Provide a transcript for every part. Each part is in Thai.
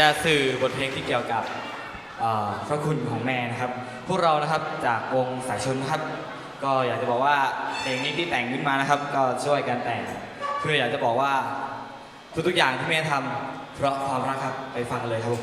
จะสื่อบทเพลงที่เกี่ยวกับพระคุณของแม่นะครับ พวกเรานะครับจากองค์สายชนครับ ก็อยากจะบอกว่าเพลงนี้ที่แต่งขึ้นมานะครับ ก็ช่วยกันแต่งเพื่ออยากจะบอกว่าทุกๆอย่างที่แม่ทำเพราะความรักครับไปฟังเลยครับผม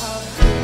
heart.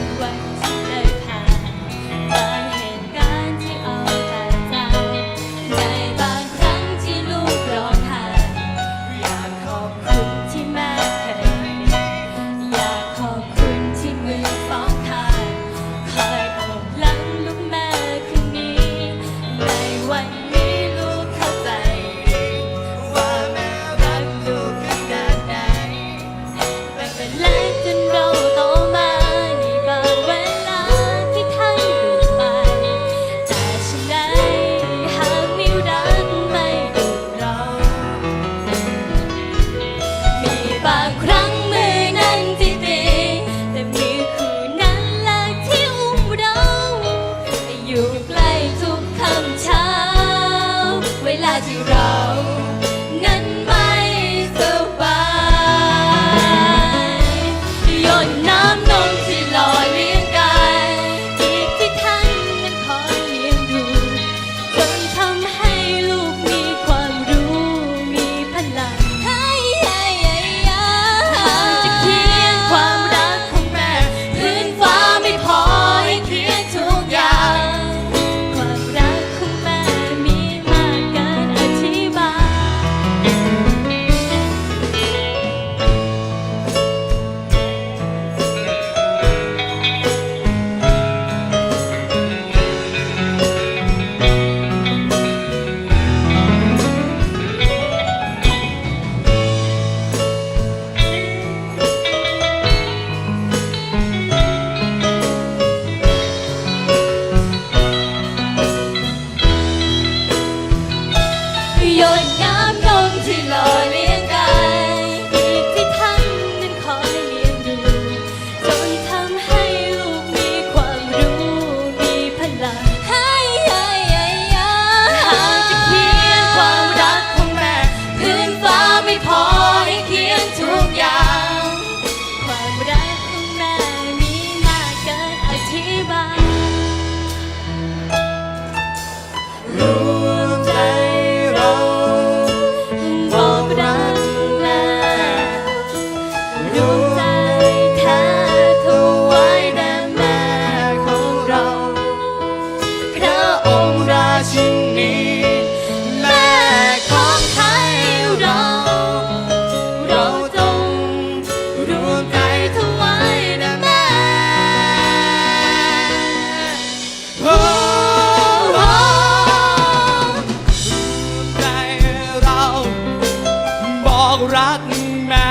รักแม่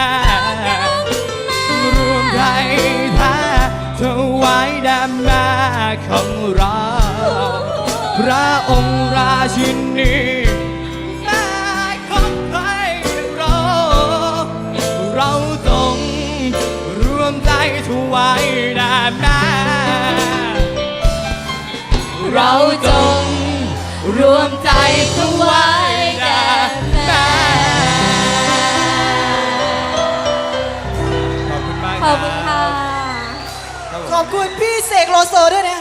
รวมไทยแท้ถวายแด่แม่ของเรา พระองค์ราชินีแม่ขเรา เราต้องรวมใจถวายแด่แม่ เราจงรวมใจ ขอบคุณพี่เสกโลโซด้วยนะ